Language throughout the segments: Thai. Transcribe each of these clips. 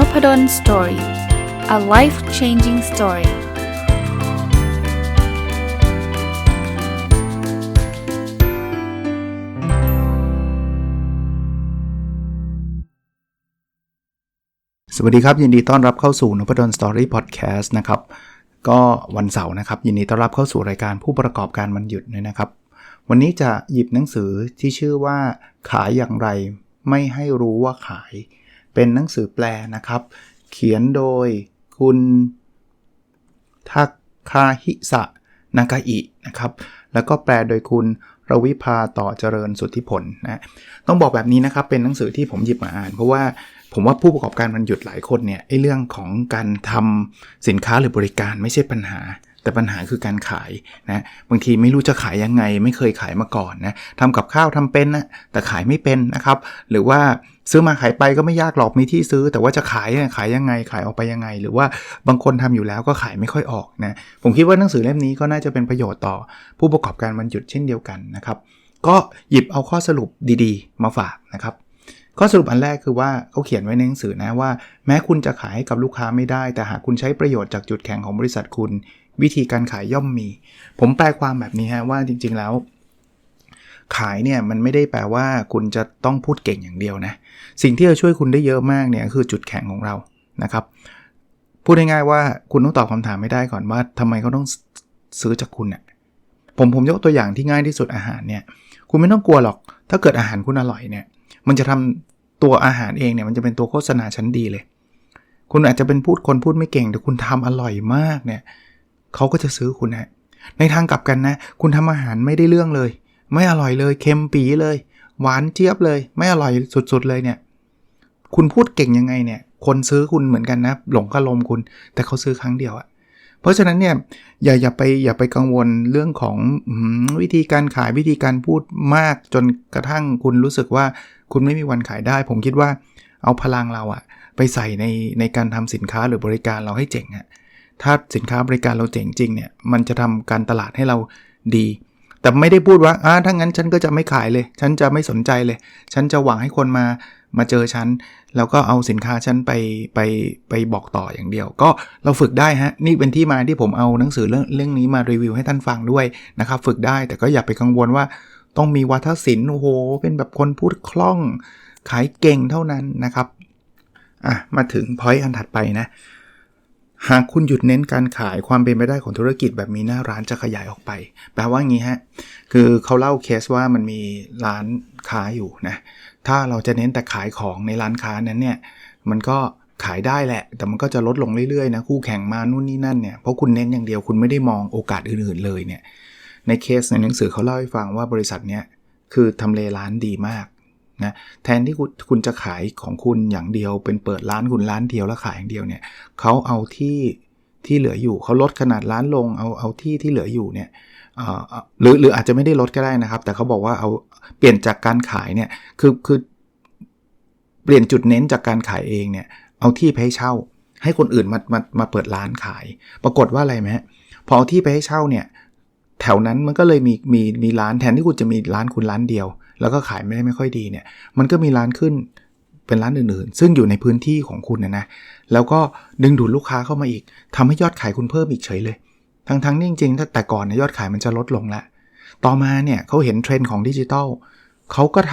n o p ด d o สตอรี่ a life changing story สวัสดีครับ ยินดีต้อนรับเข้าสู่นพดลสตอรี่พอดแคสต์นะครับ ก็วันเสาร์นะครับ ยินดีต้อนรับเข้าสู่รายการผู้ประกอบการมันหยุดด้วยนะครับ วันนี้จะหยิบหนังสือที่ชื่อว่าขายอย่างไรไม่ให้รู้ว่าขาย เป็นหนังสือแปลนะครับ เขียนโดยคุณทักคาฮิสะนากาอินะครับ แล้วก็แปลโดยคุณรวิภาต่อเจริญสุทธิผลนะต้องบอกแบบนี้นะครับเป็นหนังสือที่ผมหยิบมาอ่าน เพราะว่าผมว่าผู้ประกอบการมันหยุดหลายคนเนี่ยไอ้เรื่องของการทำสินค้าหรือบริการไม่ใช่ปัญหา แต่ปัญหาคือการขายนะบางทีไม่รู้จะขายยังไง ไม่เคยขายมาก่อนนะทำกับข้าวทำเป็นนะแต่ขายไม่เป็นนะครับ หรือว่าซื้อมาขายไปก็ไม่ยากหรอกมีที่ซื้อ แต่ว่าจะขายขายยังไงขายออกไปยังไง หรือว่าบางคนทำอยู่แล้วก็ขายไม่ค่อยออกนะผมคิดว่าหนังสือเล่มนี้ก็น่าจะเป็นประโยชน์ต่อ ผู้ประกอบการวันหยุดเช่นเดียวกันนะครับก็หยิบเอาข้อสรุปดีๆ มาฝากนะครับข้อสรุปอันแรกคือว่าเขาเขียนไว้ในหนังสือนะว่า แม้คุณจะขายให้กับลูกค้าไม่ได้ แต่หากคุณใช้ประโยชน์จากจุดแข็งของบริษัทคุณ วิธีการขายย่อมมี ผมแปลความแบบนี้ฮะว่าจริง ๆแล้ว ขายเนี่ยมันไม่ได้แปลว่าคุณจะต้องพูดเก่งอย่างเดียวนะ สิ่งที่จะช่วยคุณได้เยอะมากเนี่ยคือจุดแข็งของเรานะครับ พูดง่ายๆว่าคุณต้องตอบคำถามไม่ได้ก่อนว่าทำไมเขาต้องซื้อจากคุณเนี่ยผมผมยกตัวอย่างที่ง่ายที่สุดอาหารเนี่ย คุณไม่ต้องกลัวหรอก ถ้าเกิดอาหารคุณอร่อยเนี่ย มันจะทำตัวอาหารเองเนี่ยมันจะเป็นตัวโฆษณาชั้นดีเลย คุณอาจจะเป็นพูดคนพูดไม่เก่งแต่คุณทำอร่อยมากเนี่ย เขาก็จะซื้อคุณนะในทางกลับกันนะ คุณทำอาหารไม่ได้เรื่องเลย ไม่อร่อยเลยเค็มปีเลย หวานเจี๊ยบเลย ไม่อร่อยสุดๆเลยเนี่ย คุณพูดเก่งยังไงเนี่ย คนซื้อคุณเหมือนกันนะ หลงกระลมคุณ แต่เขาซื้อครั้งเดียวอะเพราะฉะนั้นเนี่ยอย่าอย่าไปอย่าไปกังวลเรื่องของวิธีการขายวิธีการพูดมากจนกระทั่งคุณรู้สึกว่าคุณไม่มีวันขายได้ ผมคิดว่าเอาพลังเราอะไปใส่ในในการทำสินค้าหรือบริการเราให้เจ๋งอะ ถ้าสินค้าบริการเราเจ๋งจริงเนี่ยมันจะทำการตลาดให้เราดี แต่ไม่ได้พูดว่าอ่าถ้างั้นฉันก็จะไม่ขายเลย ฉันจะไม่สนใจเลย ฉันจะหวังให้คนมามาเจอฉัน แล้วก็เอาสินค้าฉันไปไปไปบอกต่ออย่างเดียว ก็เราฝึกได้ฮะ นี่เป็นที่มาที่ผมเอาหนังสือเรื่องเรื่องนี้มารีวิวให้ท่านฟังด้วยนะครับ ฝึกได้แต่ก็อย่าไปกังวลว่าต้องมีวัฒศิลป์โอ้โห เป็นแบบคนพูดคล่อง ขายเก่งเท่านั้นนะครับ อะ มาถึงพอยต์อันถัดไปนะ หากคุณหยุดเน้นการขายความเป็นไปได้ของธุรกิจแบบมีหน้าร้านจะขยายออกไป แปลว่างี้ฮะ คือเขาเล่าเคสว่ามันมีร้านค้าอยู่นะ ถ้าเราจะเน้นแต่ขายของในร้านค้านั้นเนี่ย มันก็ขายได้แหละ แต่มันก็จะลดลงเรื่อยๆนะ คู่แข่งมานู่นนี่นั่นเนี่ย เพราะคุณเน้นอย่างเดียวคุณไม่ได้มองโอกาสอื่นๆเลยเนี่ย ในเคสในหนังสือเขาเล่าให้ฟังว่าบริษัทเนี้ยคือทำเลร้านดีมาก นะแทนที่คุณจะขายของคุณอย่างเดียว เป็นเปิดร้านคุณร้านเดียวแล้วขายอย่างเดียวเนี่ยเขาเอาที่ที่เหลืออยู่เขาลดขนาดร้านลงเอาเอาที่ที่เหลืออยู่เนี่ยหรือหรืออาจจะไม่ได้ลดก็ได้นะครับ แต่เขาบอกว่าเอาเปลี่ยนจากการขายเนี่ยคือคือเปลี่ยนจุดเน้นจากการขายเองเนี่ยเอาที่ไปให้เช่า ให้คนอื่นมามามาเปิดร้านขาย ปรากฏว่าอะไรไหมพอเอาที่ไปให้เช่าเนี่ยแถวนั้นมันก็เลยมีมีมีร้านแทนที่คุณจะมีร้านคุณร้านเดียว แล้วก็ขายไม่ได้ไม่ค่อยดีเนี่ย มันก็มีร้านขึ้นเป็นร้านอื่นๆ ซึ่งอยู่ในพื้นที่ของคุณนะนะ แล้วก็ดึงดูดลูกค้าเข้ามาอีกทำให้ยอดขายคุณเพิ่มอีกเฉยเลย ทั้งๆนี่จริงๆแต่ก่อนเนี่ยยอดขายมันจะลดลงล้วต่อมาเนี่ยเขาเห็นเทรนด์ของดิจิทัลเขาก็ท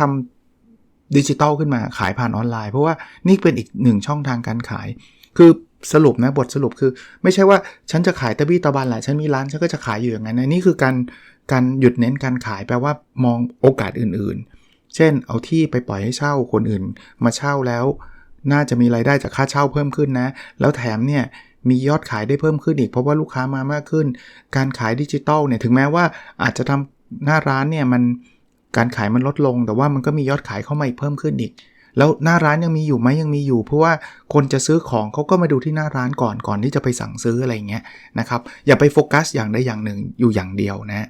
ำดิจิทัลขึ้นมาขายผ่านออนไลน์ เพราะว่านี่เป็นอีกหนึ่งช่องทางการขาย คือสรุปนะบทสรุปคือ ไม่ใช่ว่าฉันจะขายตะบี้ตะบันแหละฉันมีร้านฉันก็จะขายอยู่อย่างนั้นนะนี่คือการ การหยุดเน้นการขายแปลว่ามองโอกาสอื่นๆ เช่น เอาที่ไปปล่อยให้เช่าคนอื่น มาเช่าแล้ว น่าจะมีรายได้จากค่าเช่าเพิ่มขึ้นนะ แล้วแถมเนี่ยมียอดขายได้เพิ่มขึ้นอีกเพราะว่าลูกค้ามามากขึ้น การขายดิจิตอลเนี่ยถึงแม้ว่าอาจจะทำหน้าร้านเนี่ยมันการขายมันลดลง แต่ว่ามันก็มียอดขายเข้ามาอีกเพิ่มขึ้นอีก แล้วหน้าร้านยังมีอยู่ไหมยังมีอยู่ เพราะว่าคนจะซื้อของเขาก็มาดูที่หน้าร้านก่อนก่อนที่จะไปสั่งซื้ออะไรเงี้ยนะครับอย่าไปโฟกัสอย่างใดอย่างหนึ่งอยู่อย่างเดียวนะ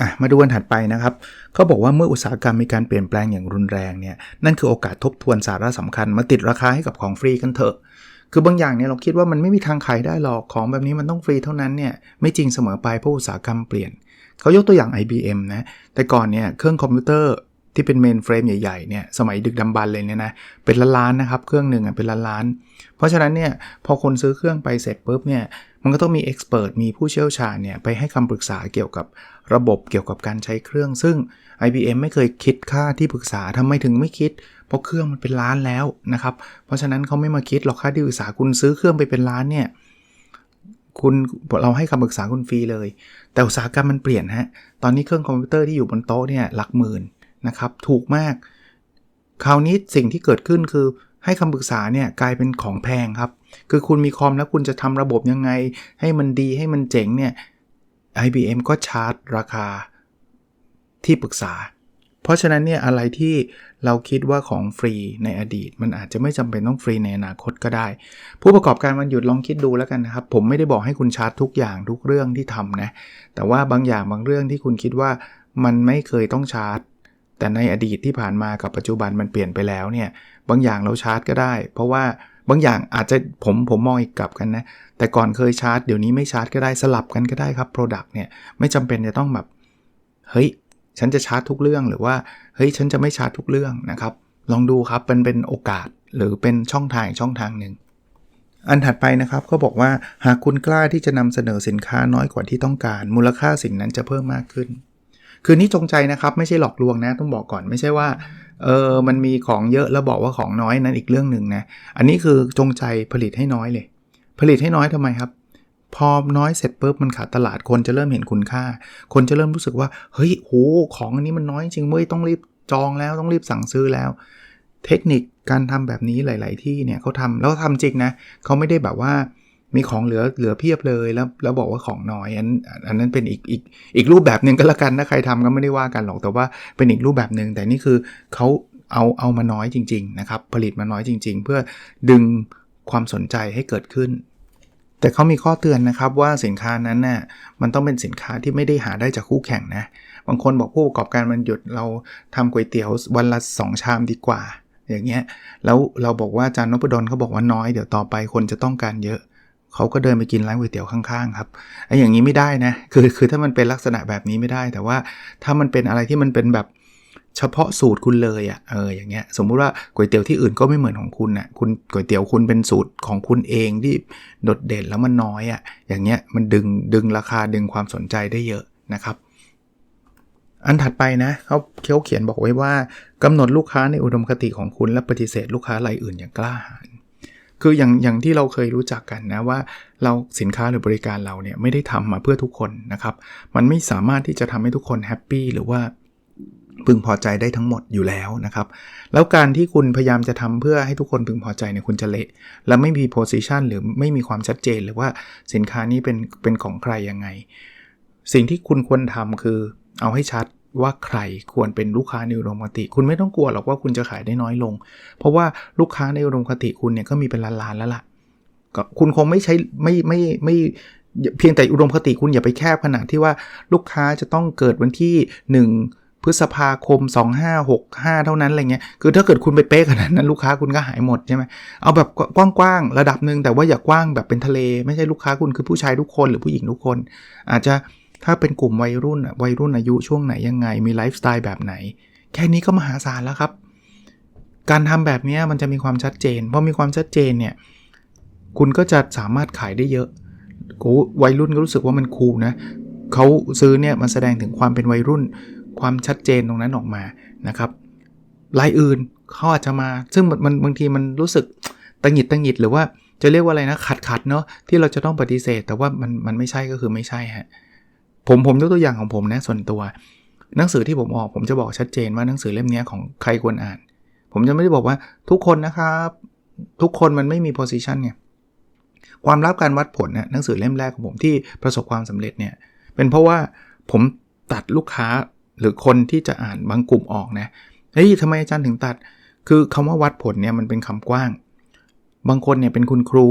อะมาดูวันถัดไปนะครับเขาบอกว่าเมื่ออุตสาหกรรมมีการเปลี่ยนแปลงอย่างรุนแรงเนี่ยนั่นคือโอกาสทบทวนสาระสำคัญ มาติดราคาให้กับของฟรีกันเถอะ คือบางอย่างเนี่ยเราคิดว่ามันไม่มีทางขายได้หรอกของแบบนี้มันต้องฟรีเท่านั้นเนี่ยไม่จริงเสมอไปเพราะอุตสาหกรรมเปลี่ยนเขายกตัวอย่าง IBM นะแต่ก่อนเนี่ยเครื่องคอมพิวเตอร์ที่เป็นเมนเฟรมใหญ่ๆเนี่ยสมัยดึกดำบรรพ์เลยเนี่ยนะเป็นล้านๆนะครับเครื่องหนึ่งอะเป็นล้านๆเพราะฉะนั้นเนี่ยพอคนซื้อเครื่องไปเสร็จปุ๊บเนี่ย มันก็ต้องมีเอ็กซ์เพรสมีผู้เชี่ยวชาญเนี่ยไปให้คำปรึกษาเกี่ยวกับระบบเกี่ยวกับการใช้เครื่อง ซึ่ง IBM ไม่เคยคิดค่าที่ปรึกษาทำไมถึงไม่คิด เพราะเครื่องมันเป็นล้านแล้วนะครับ เพราะฉะนั้นเขาไม่มาคิดหรอกค่าที่ปรึกษาคุณซื้อเครื่องไปเป็นล้านเนี่ยคุณเราให้คำปรึกษาคุณฟรีเลย แต่อุตสาหกรรมมันเปลี่ยนฮะตอนนี้เครื่องคอมพิวเตอร์ที่อยู่บนโต๊ะเนี่ยหลักหมื่นนะครับถูกมาก คราวนี้สิ่งที่เกิดขึ้นคือ ให้คำปรึกษาเนี่ยกลายเป็นของแพงครับ คือคุณมีคอมแล้วคุณจะทำระบบยังไง ให้มันดีให้มันเจ๋งเนี่ย IBM ก็ชาร์จราคาที่ปรึกษา เพราะฉะนั้นเนี่ยอะไรที่เราคิดว่าของฟรีในอดีต มันอาจจะไม่จำเป็นต้องฟรีในอนาคตก็ได้ ผู้ประกอบการวันหยุดลองคิดดูแล้วกันนะครับ ผมไม่ได้บอกให้คุณชาร์จทุกอย่างทุกเรื่องที่ทำนะ แต่ว่าบางอย่างบางเรื่องที่คุณคิดว่ามันไม่เคยต้องชาร์จ แต่ในอดีตที่ผ่านมากับปัจจุบันมันเปลี่ยนไปแล้วเนี่ยบางอย่างเราชาร์จก็ได้ เพราะว่าบางอย่างอาจจะผมผมมองอีกกลับกันนะ แต่ก่อนเคยชาร์จเดี๋ยวนี้ไม่ชาร์จก็ได้สลับกันก็ได้ครับ Product เนี่ยไม่จำเป็นจะต้องแบบเฮ้ยฉันจะชาร์จทุกเรื่องหรือว่าเฮ้ยฉันจะไม่ชาร์จทุกเรื่องนะครับ ลองดูครับเป็นเป็นโอกาสหรือเป็นช่องทางช่องทางหนึ่งอันถัดไปนะครับก็บอกว่าหากคุณกล้าที่จะนำเสนอสินค้าน้อยกว่าที่ต้องการ มูลค่าสิ่งนั้นจะเพิ่มมากขึ้น คือนี่จงใจนะครับ ไม่ใช่หลอกลวงนะ ต้องบอกก่อนไม่ใช่ว่าเออมันมีของเยอะแล้วบอกว่าของน้อยนั้นอีกเรื่องหนึ่งนะ อันนี้คือจงใจผลิตให้น้อยเลย ผลิตให้น้อยทำไมครับ พอน้อยเสร็จปุ๊บมันขาดตลาดคนจะเริ่มเห็นคุณค่า คนจะเริ่มรู้สึกว่าเฮ้ยโหของอันนี้มันน้อยจริงเว้ยต้องรีบจองแล้วต้องรีบสั่งซื้อแล้ว เทคนิคการทำแบบนี้หลาย ๆ ที่เนี่ยเขาทำแล้วทำจริงนะเขาไม่ได้แบบว่า มีของเหลือเหลือเพียบเลยแล้วแล้วบอกว่าของน้อยอันอันนั้นเป็นอีกอีกอีกรูปแบบหนึ่งก็แล้วกันถ้าใครทำก็ไม่ได้ว่ากันหรอกแต่ว่าเป็นอีกรูปแบบหนึ่งแต่นี่คือเขาเอาเอามาน้อยจริงๆนะครับผลิตมาน้อยจริง ๆ เพื่อดึงความสนใจให้เกิดขึ้น แต่เขามีข้อเตือนนะครับว่าสินค้านั้นน่ะมันต้องเป็นสินค้าที่ไม่ได้หาได้จากคู่แข่งนะบางคนบอกผู้ประกอบการมันหยุดเราทำก๋วยเตี๋ยววันละ 2 ชามดีกว่า อย่างเงี้ยแล้วเราบอกว่าอาจารย์นพดลเขาบอกว่าน้อยเดี๋ยวต่อไปคนจะต้องการเยอะ เขาก็เดินไปกินร้านก๋วยเตี๋ยวข้างๆครับไอ้อย่างนี้ไม่ได้นะคือคือถ้ามันเป็นลักษณะแบบนี้ไม่ได้ แต่ว่าถ้ามันเป็นอะไรที่มันเป็นแบบเฉพาะสูตรคุณเลยอะ่ะเอออย่างเงี้ยสมมุติว่าก๋วยเตี๋ยวที่อื่นก็ไม่เหมือนของคุณนะ่ะคุณก๋วยเตี๋ยวคุณเป็นสูตรของคุณเองที่โดดเด่นแล้วมันน้อยอะ่ะอย่างเงี้ยมันดึงดึงราคาดึงความสนใจได้เยอะนะครับอันถัดไปนะเขาเขาเขียนบอกไว้ว่ากำหนดลูกค้าในอุดมคติของคุณและปฏิเสธลูกค้ารายอื่นอย่างกล้าหาญ คืออย่างอย่างที่เราเคยรู้จักกันนะว่าเราสินค้าหรือบริการเราเนี่ยไม่ได้ทำมาเพื่อทุกคนนะครับ มันไม่สามารถที่จะทำให้ทุกคนแฮปปี้หรือว่าพึงพอใจได้ทั้งหมดอยู่แล้วนะครับ แล้วการที่คุณพยายามจะทำเพื่อให้ทุกคนพึงพอใจเนี่ยคุณจะเละ และไม่มีโพสิชันหรือไม่มีความชัดเจนหรือว่าสินค้านี้เป็นเป็นของใครยังไง สิ่งที่คุณควรทำคือเอาให้ชัด ว่าใครควรเป็นลูกค้าในอุดมคติ คุณไม่ต้องกลัวหรอกว่าคุณจะขายได้น้อยลง เพราะว่าลูกค้าในอุดมคติคุณเนี่ยก็มีเป็นล้านๆแล้วล่ะก็คุณคงไม่ใช้ไม่ไม่ไม่เพียงแต่อุดมคติคุณอย่าไปแคบขนาดที่ว่าลูกค้าจะต้องเกิดวันที่ 1 พฤษภาคม 2565 เท่านั้นอะไรเงี้ยคือถ้าเกิดคุณไปเป๊ะขนาดนั้นลูกค้าคุณก็หายหมดใช่ไหมเอาแบบกว้างๆระดับหนึ่งแต่ว่าอย่ากว้างแบบเป็นทะเล ไม่ใช่ลูกค้าคุณคือผู้ชายทุกคนหรือผู้หญิงทุกคน อาจจะ ถ้าเป็นกลุ่มวัยรุ่นวัยรุ่นอายุช่วงไหนยังไง มีไลฟ์สไตล์แบบไหน แค่นี้ก็มหาศาลแล้วครับ การทำแบบนี้มันจะมีความชัดเจนพอมีความชัดเจนเนี่ยคุณก็จะสามารถขายได้เยอะวัยรุ่นก็รู้สึกว่ามันคูลนะเขาซื้อเนี่ยมันแสดงถึงความเป็นวัยรุ่น ความชัดเจนตรงนั้นออกมานะครับรายอื่นเขาอาจจะมา ซึ่งมันบางทีมันรู้สึกตังหิดตังหิดหรือว่าจะเรียกว่าอะไรนะขัดขัดเนาะที่เราจะต้องปฏิเสธ แต่ว่ามันมันไม่ใช่ก็คือไม่ใช่ฮะ ผมผมยกตัวอย่างของผมนะส่วนตัว หนังสือที่ผมออกผมจะบอกชัดเจนว่าหนังสือเล่มนี้ของใครควรอ่าน ผมจะไม่ได้บอกว่าทุกคนนะครับ ทุกคนมันไม่มีโพสิชันไงความลับการวัดผลนะหนังสือเล่มแรกของผมที่ประสบความสำเร็จเนี่ยเป็นเพราะว่าผมตัดลูกค้าหรือคนที่จะอ่านบางกลุ่มออกนะเฮ้ยทำไมอาจารย์ถึงตัด คือคำว่าวัดผลเนี่ยมันเป็นคำกว้าง บางคนเนี่ยเป็นคุณครู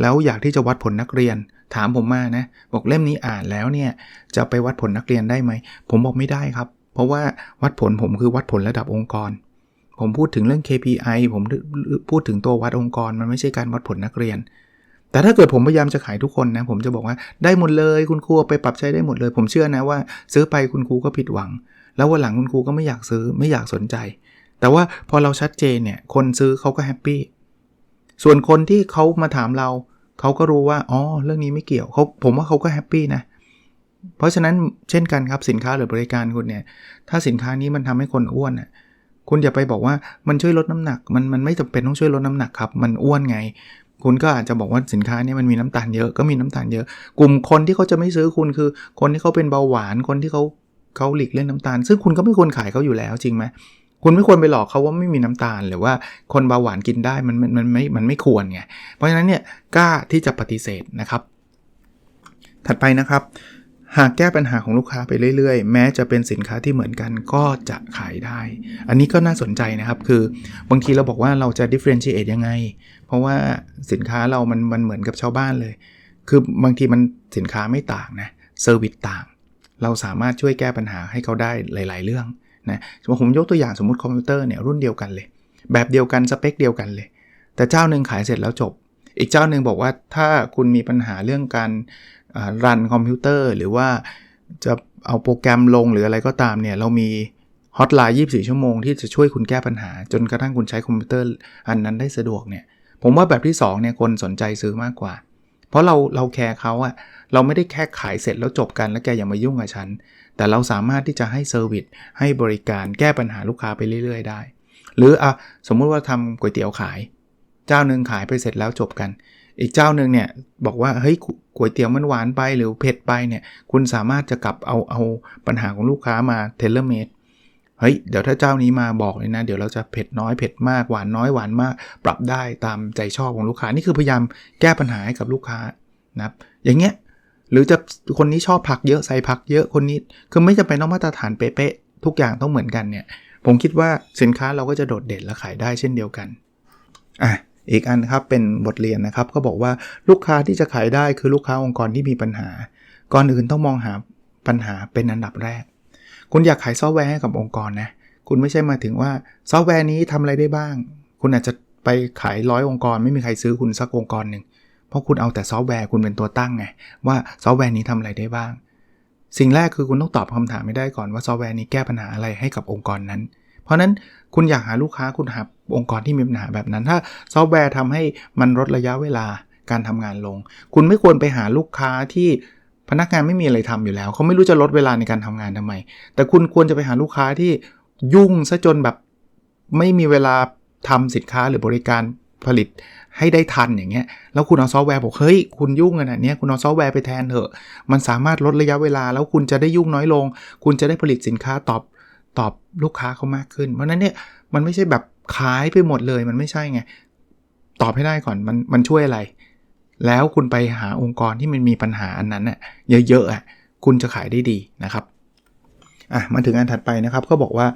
แล้วอยากที่จะวัดผลนักเรียน ถามผมมานะบอกเล่มนี้อ่านแล้วเนี่ยจะไปวัดผลนักเรียนได้ไหม ผมบอกไม่ได้ครับ เพราะว่าวัดผลผมคือวัดผลระดับองค์กร ผมพูดถึงเรื่อง KPI ผมพูดถึงตัววัดองค์กร มันไม่ใช่การวัดผลนักเรียน แต่ถ้าเกิดผมพยายามจะขายทุกคนนะผมจะบอกว่าได้หมดเลยคุณครูไปปรับใช้ได้หมดเลย ผมเชื่อนะว่า ซื้อไปคุณครูก็ผิดหวัง แล้ววันหลังคุณครูก็ไม่อยากซื้อไม่อยากสนใจ แต่ว่าพอเราชัดเจนเนี่ยคนซื้อเขาก็แฮปปี้ ส่วนคนที่เขามาถามเรา เขาก็รู้ว่าอ๋อเรื่องนี้ไม่เกี่ยวเขาผมว่าเขาก็แฮปปี้นะเพราะฉะนั้นเช่นกันครับสินค้าหรือบริการคุณเนี่ยถ้าสินค้านี้มันทำให้คนอ้วนอะคุณอย่าไปบอกว่ามันช่วยลดน้ำหนัก มันมันไม่จำเป็นต้องช่วยลดน้ำหนักครับ มันอ้วนไง คุณก็อาจจะบอกว่าสินค้านี้มันมีน้ำตาลเยอะก็มีน้ำตาลเยอะ กลุ่มคนที่เขาจะไม่ซื้อคุณคือ คนที่เขาเป็นเบาหวานคนที่เขาเขาหลีกเลี่ยงน้ำตาล ซึ่งคุณก็ไม่ควรขายเขาอยู่แล้วจริงไหม คุณไม่ควรไปหลอกเขาว่าไม่มีน้ำตาล หรือว่าคนเบาหวานกินได้มันมันมันไม่มันไม่ควรไงเพราะฉะนั้นเนี่ยกล้าที่จะปฏิเสธนะครับ ถัดไปนะครับหากแก้ปัญหาของลูกค้าไปเรื่อยๆ แม้จะเป็นสินค้าที่เหมือนกันก็จะขายได้ อันนี้ก็น่าสนใจนะครับ คือบางทีเราบอกว่าเราจะ differentiate ยังไง เพราะว่าสินค้าเรามันมันเหมือนกับชาวบ้านเลย คือบางทีมันสินค้าไม่ต่างนะ เซอร์วิสต่าง เราสามารถช่วยแก้ปัญหาให้เขาได้หลาย ๆ เรื่อง นะสมมติผมยกตัวอย่างสมมติคอมพิวเตอร์เนี่ยรุ่นเดียวกันเลย แบบเดียวกันสเปคเดียวกันเลย แต่เจ้าหนึ่งขายเสร็จแล้วจบ อีกเจ้าหนึ่งบอกว่าถ้าคุณมีปัญหาเรื่องการรันคอมพิวเตอร์ หรือว่าจะเอาโปรแกรมลงหรืออะไรก็ตามเนี่ยเรามีฮอตไลน์ 24 ชั่วโมงที่จะช่วยคุณแก้ปัญหา จนกระทั่งคุณใช้คอมพิวเตอร์อันนั้นได้สะดวกเนี่ยผมว่าแบบที่2เนี่ยคนสนใจซื้อมากกว่า เพราะเราเราแคร์เขาอะเราไม่ได้แค่ขายเสร็จแล้วจบกันแล้วแกอย่ามายุ่งกับฉัน แต่เราสามารถที่จะให้เซอร์วิสให้บริการแก้ปัญหาลูกค้าไปเรื่อย ๆ ได้ หรืออะสมมุติว่าทำก๋วยเตี๋ยวขาย เจ้าหนึ่งขายไปเสร็จแล้วจบกัน อีกเจ้าหนึ่งเนี่ยบอกว่าเฮ้ยก๋วยเตี๋ยวมันหวานไปหรือเผ็ดไปเนี่ยคุณสามารถจะกลับเอาเอาปัญหาของลูกค้ามาเทเลเมดเฮ้ยเดี๋ยวถ้าเจ้านี้มาบอกเลยนะเดี๋ยวเราจะเผ็ดน้อยเผ็ดมากหวานน้อยหวานมาก ปรับได้ตามใจชอบของลูกค้านี่คือพยายามแก้ปัญหาให้กับลูกค้านะครับอย่างเงี้ย หรือจะคนนี้ชอบผักเยอะใส่ผักเยอะคนนี้คือไม่จำเป็นต้องมาตรฐานเป๊ะๆทุกอย่างต้องเหมือนกันเนี่ย ผมคิดว่าสินค้าเราก็จะโดดเด่นและขายได้เช่นเดียวกันอะอีกอันครับเป็นบทเรียนนะครับก็บอกว่าลูกค้าที่จะขายได้คือลูกค้าองค์กรที่มีปัญหา ก่อนอื่นต้องมองหาปัญหาเป็นอันดับแรก คุณอยากขายซอฟต์แวร์ให้กับองค์กรนะคุณไม่ใช่มาถึงว่าซอฟต์แวร์นี้ทำอะไรได้บ้าง คุณอาจจะไปขายร้อยองค์กร ไม่มีใครซื้อคุณสักองค์กรหนึ่ง เพราะคุณเอาแต่ซอฟต์แวร์คุณเป็นตัวตั้งไงว่าซอฟต์แวร์นี้ทำอะไรได้บ้าง สิ่งแรกคือคุณต้องตอบคำถามไม่ได้ก่อนว่าซอฟต์แวร์นี้แก้ปัญหาอะไรให้กับองค์กรนั้น เพราะนั้นคุณอยากหาลูกค้าคุณหาองค์กรที่มีปัญหาแบบนั้น ถ้าซอฟต์แวร์ทำให้มันลดระยะเวลาการทำงานลง คุณไม่ควรไปหาลูกค้าที่พนักงานไม่มีอะไรทำอยู่แล้ว เขาไม่รู้จะลดเวลาในการทำงานทำไม แต่คุณควรจะไปหาลูกค้าที่ยุ่งซะจนแบบไม่มีเวลาทำสินค้าหรือบริการผลิต ให้ได้ทันอย่างเงี้ยแล้วคุณเอาซอฟต์แวร์บอกเฮ้ยคุณยุ่งขนาดนี้คุณเอาซอฟต์แวร์ไปแทนเถอะ มันสามารถลดระยะเวลา แล้วคุณจะได้ยุ่งน้อยลง คุณจะได้ผลิตสินค้าตอบตอบลูกค้าเขามากขึ้น เพราะนั้นเนี่ยมันไม่ใช่แบบขายไปหมดเลยมันไม่ใช่ไง ตอบให้ได้ก่อนมันมันช่วยอะไร แล้วคุณไปหาองค์กรที่มันมีปัญหาอันนั้นน่ะเยอะๆอะคุณจะขายได้ดีนะครับ อะมาถึงอันถัดไปนะครับก็บอกว่า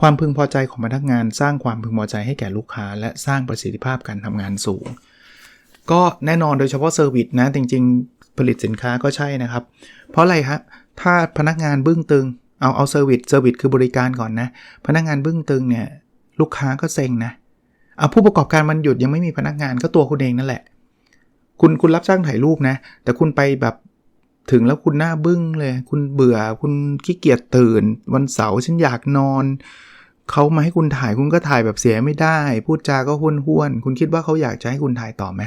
ความพึงพอใจของพนักงาน สร้างความพึงพอใจให้แก่ลูกค้า และสร้างประสิทธิภาพการทำงานสูง ก็แน่นอนโดยเฉพาะเซอร์วิสนะจริง ๆ ผลิตสินค้าก็ใช่นะครับ เพราะอะไรฮะถ้าพนักงานบึ้งตึงเอาเอาเซอร์วิสเซอร์วิสคือบริการก่อนนะ พนักงานบึ้งตึงเนี่ยลูกค้าก็เซ็งนะเอาผู้ประกอบการมันหยุดยังไม่มีพนักงานก็ตัวคุณเองนั่นแหละ คุณคุณรับจ้างถ่ายรูปนะ แต่คุณไปแบบ ถึงแล้วคุณหน้าบึ้งเลย คุณเบื่อ คุณขี้เกียจตื่น วันเสาร์ฉันอยากนอน เขามาให้คุณถ่ายคุณก็ถ่ายแบบเสียไม่ได้ พูดจาก็ห้วนห้วน คุณคิดว่าเขาอยากจะให้คุณถ่ายต่อไหม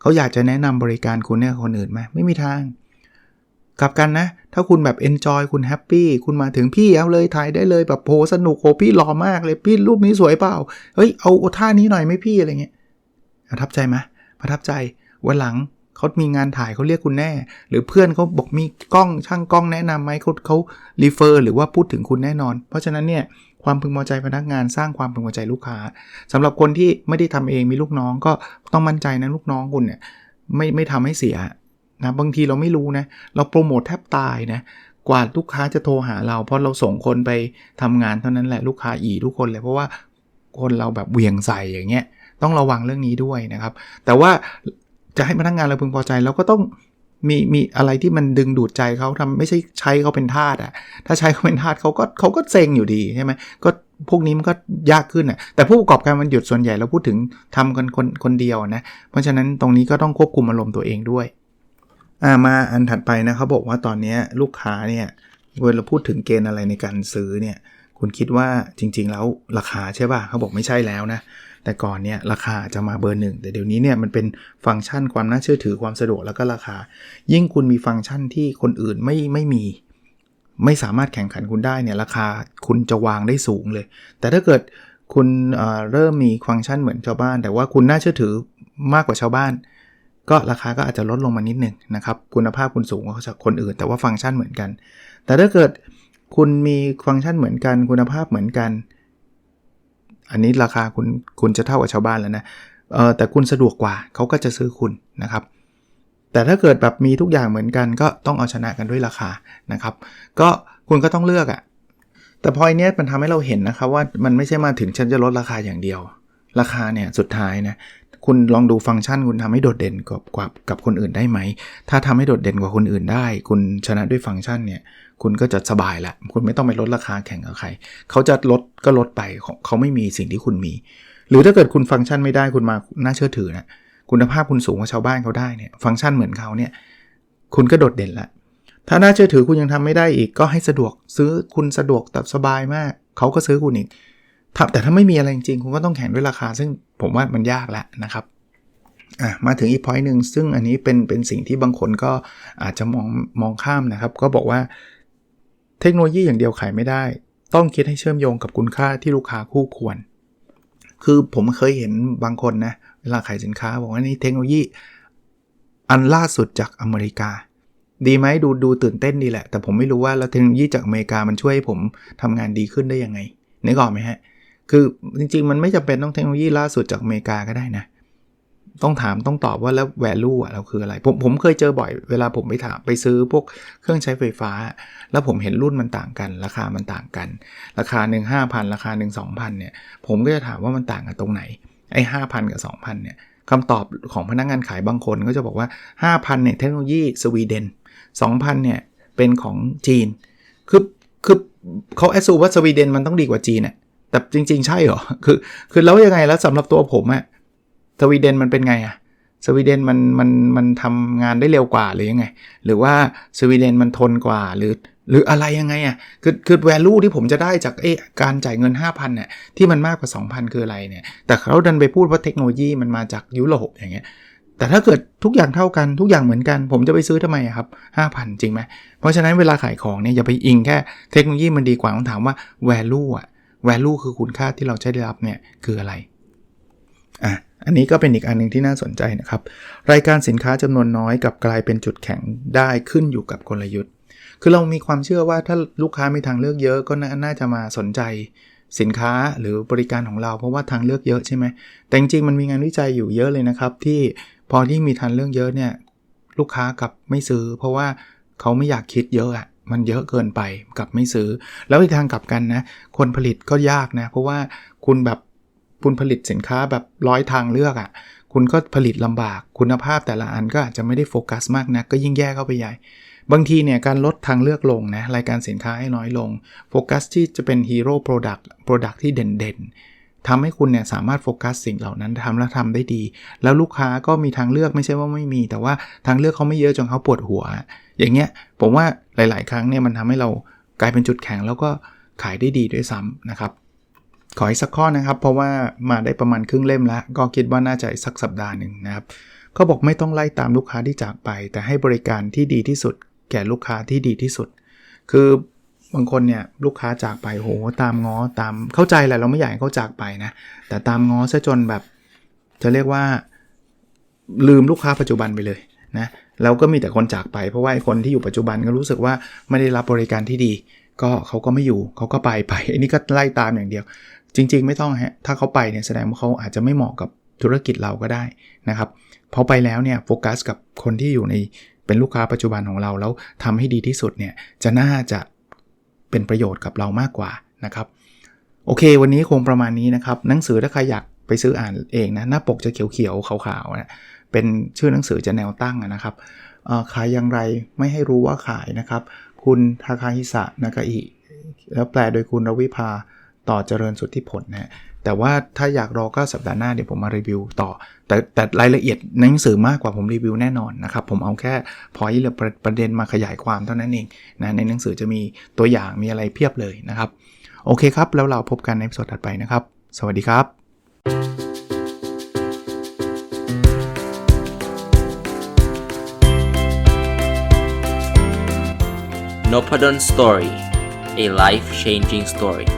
เขาอยากจะแนะนำบริการคุณเนี่ยคนอื่นไหมไม่มีทาง กลับกันนะ ถ้าคุณแบบเอนจอยคุณแฮปปี้คุณมาถึงพี่เอาเลยถ่ายได้เลยแบบโหสนุกโหพี่หล่อมากเลยพี่รูปนี้สวยเปล่า เฮ้ยเอาท่านี้หน่อยไหมพี่อะไรเงี้ยประทับใจไหมประทับใจวันหลัง เขามีงานถ่ายเขาเรียกคุณแน่ หรือเพื่อนเขาบอกมีกล้องช่างกล้องแนะนำไหมเขาเขารีเฟอร์หรือว่าพูดถึงคุณแน่นอน เพราะฉะนั้นเนี่ยความพึงพอใจพนักงานสร้างความพึงพอใจลูกค้าสำหรับคนที่ไม่ได้ทำเองมีลูกน้องก็ต้องมั่นใจนะลูกน้องคุณเนี่ยไม่ไม่ทำให้เสียนะบางทีเราไม่รู้นะเราโปรโมทแทบตายนะกว่าลูกค้าจะโทรหาเรา เพราะเราส่งคนไปทำงานเท่านั้นแหละลูกค้าอีทุกคนเลยเพราะว่าคนเราแบบเวียงใส่อย่างเงี้ยต้องระวังเรื่องนี้ด้วยนะครับ แต่ว่า จะให้พนักงงานเราพึงพอใจเราก็ต้องมีมีอะไรที่มันดึงดูดใจเขาทำไม่ใช่ใช้เขาเป็นทาสอะ ถ้าใช้เขาเป็นทาสเขาก็เขาก็เซ็งอยู่ดีใช่ไหมก็พวกนี้มันก็ยากขึ้นอะแต่ผู้ประกอบการมันหยุดส่วนใหญ่เราพูดถึงทำกันคนคนเดียวนะ เพราะฉะนั้นตรงนี้ก็ต้องควบคุมอารมณ์ตัวเองด้วยอ่ามาอันถัดไปนะเขาบอกว่าตอนนี้ลูกค้าเนี่ยเวลาพูดถึงเกณฑ์อะไรในการซื้อเนี่ย คุณคิดว่าจริง ๆ แล้วราคาใช่ป่ะเขาบอกไม่ใช่แล้วนะ แต่ก่อนเนี่ยราคาจะมาเบอร์หนึ่งแต่เดี๋ยวนี้เนี่ยมันเป็นฟังก์ชันความน่าเชื่อถือความสะดวกแล้วก็ราคา ยิ่งคุณมีฟังก์ชันที่คนอื่นไม่ไม่มี ไม่สามารถแข่งขันคุณได้เนี่ยราคาคุณจะวางได้สูงเลย แต่ถ้าเกิดคุณเเริ่มมีฟังก์ชันเหมือนชาวบ้าน แต่ว่าคุณน่าเชื่อถือมากกว่าชาวบ้าน ก็ราคาก็อาจจะลดลงมานิดนึงนะครับคุณภาพคุณสูงกว่าคนอื่น แต่ว่าฟังก์ชันเหมือนกัน แต่ถ้าเกิดคุณมีฟังก์ชันเหมือนกัน คุณภาพเหมือนกัน อันนี้ราคาคุณคุณจะเท่ากับชาวบ้านแล้วนะเออแต่คุณสะดวกกว่าเขาก็จะซื้อคุณนะครับ แต่ถ้าเกิดแบบมีทุกอย่างเหมือนกัน ก็ต้องเอาชนะกันด้วยราคานะครับ ก็คุณก็ต้องเลือกอะ่ะแต่พอยเนี้ยมันทำให้เราเห็นนะครับว่ามันไม่ใช่มาถึงฉันจะลดราคาอย่างเดียว ราคาเนี่ยสุดท้ายนะคุณลองดูฟังก์ชันคุณทำให้โดดเด่นกว่ากับกับคนอื่นได้ไหม ถ้าทำให้โดดเด่นกว่าคนอื่นได้ คุณชนะด้วยฟังก์ชันเนี่ย คุณก็จะสบายละคุณไม่ต้องไปลดราคาแข่งกับใคร เขาจะลดก็ลดไปเขาไม่มีสิ่งที่คุณมี หรือถ้าเกิดคุณฟังก์ชันไม่ได้คุณมาน่าเชื่อถือนะคุณภาพคุณสูงกว่าชาวบ้านเขาได้เนี่ยฟังก์ชันเหมือนเขาเนี่ยคุณก็โดดเด่นละถ้าน่าเชื่อถือคุณยังทำไม่ได้อีกก็ให้สะดวกซื้อคุณสะดวกแต่สบายมาก เขาก็ซื้อคุณอีกแต่ถ้าไม่มีอะไรจริงคุณก็ต้องแข่งด้วยราคา ซึ่งผมว่ามันยากแล้วนะครับอะมาถึงอีกพอยต์หนึ่งซึ่งอันนี้เป็นเป็นสิ่งที่บางคนก็อาจจะมองมองข้ามนะครับ ก็บอกว่า เทคโนโลยีอย่างเดียวขายไม่ได้ ต้องคิดให้เชื่อมโยงกับคุณค่าที่ลูกค้าคู่ควร คือผมเคยเห็นบางคนนะ เวลาขายสินค้าบอกว่านี่เทคโนโลยี อันล่าสุดจากอเมริกา ดีไหมดูดูตื่นเต้นดีแหละ แต่ผมไม่รู้ว่าแล้วเทคโนโลยีจากอเมริกามันช่วยให้ผมทำงานดีขึ้นได้ยังไงนึกออกไหมฮะ คือจริงๆ มันไม่จำเป็นต้องเทคโนโลยีล่าสุดจากอเมริกาก็ได้นะ ต้องถามต้องตอบว่าแล้ว value อะเราคืออะไร ผมผมเคยเจอบ่อยเวลาผมไปถามไปซื้อพวกเครื่องใช้ไฟฟ้า แล้วผมเห็นรุ่นมันต่างกัน ราคามันต่างกัน ราคาหนึ่งห้าพันราคาหนึ่งสองพันเนี่ยผมก็จะถามว่ามันต่างกันตรงไหนไอ้ห้าพันกับสองพันเนี่ยคำตอบของพนักงงานขายบางคนก็จะบอกว่า 5,000เนี่ยเทคโนโลยีสวีเดน2,000เนี่ยเป็นของจีน คือคือเขาแอสซูว่าสวีเดนมันต้องดีกว่าจีนน่ยแต่จริง ๆ ใช่เหรอ คือ คือแล้วยังไงแล้วสำหรับตัวผมอะ สวีเดนมันเป็นไงอะสวีเดนมันมันมันทำงานได้เร็วกว่าหรือยังไง หรือว่าสวีเดนมันทนกว่าหรือ หรืออะไรยังไงอะ่ะคือคือ value ที่ผมจะได้จากเอ้การจ่ายเงิน 5,000เนี่ยที่มันมากกว่า 2,000 คืออะไรเนี่ย แต่เขาดันไปพูดว่าเทคโนโลยีมันมาจากยุโรปอย่างเงี้ยแต่ถ้าเกิดทุกอย่างเท่ากันทุกอย่างเหมือนกัน ผมจะไปซื้อทำไมครับ 5,000 จริงไหมเพราะฉะนั้นเวลาขายของเนี่ยอย่าไปอิงแค่เทคโนโลยีมันดีกว่าต้องถามว่า value อะ value คือคุณค่าที่เราใช้ได้รับเนี่ยคืออะไรอะ อันนี้ก็เป็นอีกอันนึงที่น่าสนใจนะครับ รายการสินค้าจำนวนน้อยกับกลายเป็นจุดแข็งได้ขึ้นอยู่กับกลยุทธ์ คือเรามีความเชื่อว่าถ้าลูกค้ามีทางเลือกเยอะก็น่าจะมาสนใจสินค้าหรือบริการของเราเพราะว่าทางเลือกเยอะใช่ไหม แต่จริงๆมันมีงานวิจัยอยู่เยอะเลยนะครับ ที่พอที่มีทางเลือกเยอะเนี่ยลูกค้ากับไม่ซื้อ เพราะว่าเขาไม่อยากคิดเยอะอะมันเยอะเกินไปกับไม่ซื้อ แล้วอีกทางกลับกันนะ คนผลิตก็ยากนะ เพราะว่าคุณแบบ คุณผลิตสินค้าแบบร้อยทางเลือกอะ่ะ คุณก็ผลิตลำบาก คุณภาพแต่ละอันก็อาจจะไม่ได้โฟกัสมากนะก็ยิ่งแย่เข้าไปใหญ่ บางทีเนี่ยการลดทางเลือกลงนะ รายการสินค้าให้น้อยลง โฟกัสที่จะเป็นฮีโร่โปรดักต์โปรดักต์ที่เด่นๆทำให้คุณเนี่ยสามารถโฟกัสสิ่งเหล่านั้นทำแล้วทำได้ดี แล้วลูกค้าก็มีทางเลือกไม่ใช่ว่าไม่มี แต่ว่าทางเลือกเขาไม่เยอะจนเขาปวดหัว อย่างเงี้ยผมว่าหลาย ๆ ครั้งเนี่ยมันทำให้เรากลายเป็นจุดแข็งแล้วก็ขายได้ดีด้วยซ้ำนะครับ ขออีกสักข้อนะครับ เพราะว่ามาได้ประมาณครึ่งเล่มแล้ว ก็คิดว่าน่าจะสักสัปดาห์หนึ่งนะครับเขาบอกไม่ต้องไล่ตามลูกค้าที่จากไป แต่ให้บริการที่ดีที่สุด แก่ลูกค้าที่ดีที่สุด คือบางคนเนี่ยลูกค้าจากไปโหตามง้อตามเข้าใจแหละเราไม่อยากให้เขาจากไปนะแต่ตามง้อซะจนแบบจะเรียกว่าลืมลูกค้าปัจจุบันไปเลยนะแล้วก็มีแต่คนจากไปเพราะว่าคนที่อยู่ปัจจุบันก็รู้สึกว่าไม่ได้รับบริการที่ดี ก็เขาก็ไม่อยู่เขาก็ไปไปอันนี้ก็ไล่ตามอย่างเดียว จริง ๆ ไม่ต้องฮะ ถ้าเขาไปเนี่ยแสดงว่าเขาอาจจะไม่เหมาะกับธุรกิจเราก็ได้นะครับพอไปแล้วเนี่ยโฟกัสกับคนที่อยู่ในเป็นลูกค้าปัจจุบันของเราแล้วทำให้ดีที่สุดเนี่ยจะน่าจะเป็นประโยชน์กับเรามากกว่านะครับ โอเค วันนี้คงประมาณนี้นะครับ หนังสือถ้าใครอยากไปซื้ออ่านเองนะหน้าปกจะเขียวๆขาวๆนะเป็นชื่อหนังสือจะแนวตั้งนะครับขายอย่างไรไม่ให้รู้ว่าขายนะครับ คุณทาคาฮิสะนากาอิแล้วแปลโดยคุณรวิภา ต่อเจริญสุทธิผลนะฮะแต่ว่าถ้าอยากรอก็สัปดาห์หน้าเดี๋ยวผมมารีวิวต่อ แต่แต่รายละเอียดในหนังสือมากกว่าผมรีวิวแน่นอนนะครับ ผมเอาแค่พอยต์หรือประประเด็นมาขยายความเท่านั้นเองนะในหนังสือจะมีตัวอย่างมีอะไรเพียบเลยนะครับ โอเคครับ แล้วเราพบกันในสดถัดไปนะครับ สวัสดีครับ n o p a d o n Story, a life changing story.